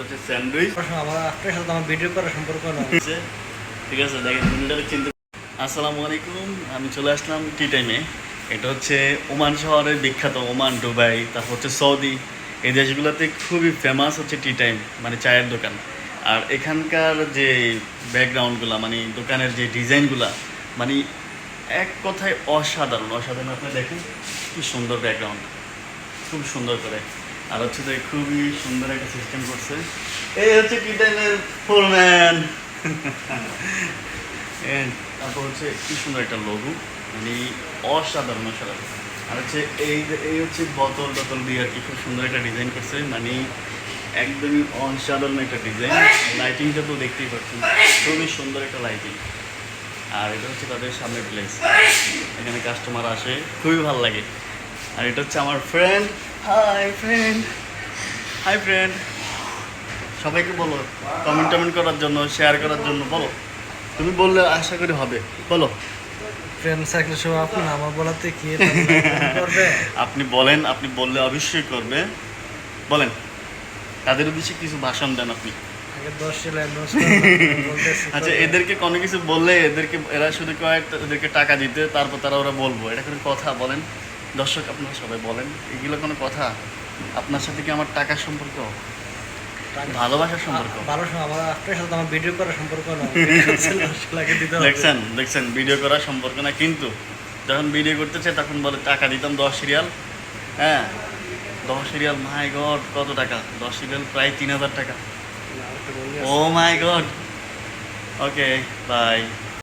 করছে স্যান্ডউইচ। আমার আপনার সাথে আমার ভিডিও করার সম্পর্ক না। ঠিক আছে দেখেন চিনতে আসসালামু আলাইকুম আমি চলে আসলাম টি টাইমে এটা হচ্ছে ওমান শহরের বিখ্যাত ওমান দুবাই তারপর হচ্ছে সৌদি। এই দেশগুলোতে খুবই ফেমাস হচ্ছে টি টাইম মানে চায়ের দোকান। আর এখানকার যে ব্যাকগ্রাউন্ডগুলো মানে দোকানের যে ডিজাইনগুলা মানে এক কথায় অসাধারণ। অসাধারণ আপনি দেখেন কি সুন্দর ব্যাকগ্রাউন্ড খুব সুন্দর করে। আর হচ্ছে তো খুবই সুন্দর একটা সিস্টেম করছে। এই হচ্ছে টি টাইমের ফোরম্যান তারপর হচ্ছে কি সুন্দর একটা লঘু মানে অসাধারণ অসাধারণ। আর হচ্ছে এই এই হচ্ছে বোতল টতল দিয়ে আর কি খুব সুন্দর একটা ডিজাইন করছে মানে একদমই অসাধারণ একটা ডিজাইন লাইটিংটা তো দেখতেই পাচ্ছেন খুবই সুন্দর একটা লাইটিং আর এটা হচ্ছে তাদের সামনের প্লেস এখানে কাস্টমার আসে খুবই ভালো লাগে। আর এটা হচ্ছে আমার friend hi friend hi friend সবাইকে বলো কমেন্ট টমেন্ট করার জন্য শেয়ার করার জন্য বলো। তুমি বললে আশা করি হবে বলো। ফ্রেন্ড সার্কেল সব আপনি আমার বলাতে কি করবে? আপনি বলেন আপনি বললে অবশ্যই করবে। বলেন তাদের উদ্দেশ্যে কিছু ভাষণ দেন আপনি। আচ্ছা এদেরকে কোনো কিছু বললে এদেরকে এরা শুধু কয়েক এদেরকে টাকা দিতে তারপর তারা ওরা বলব। এটা কোনো কথা বলেন। দর্শক আপনারা সবাই বলেন এগুলো কোনো কথা? আপনার সাথে কি আমার টাকার সম্পর্ক? ভালোবাসার সম্পর্ক? আমার ভিডিও করার সম্পর্ক না দেখছেন দেখছেন ভিডিও করার সম্পর্ক না কিন্তু যখন ভিডিও করতেছে তখন বলে টাকা দিতাম দশ সিরিয়াল। হ্যাঁ দশ সিরিয়াল মাই গড কত টাকা? দশ সিরিয়াল প্রায় তিন হাজার টাকা। ও মাই গড ওকে বাই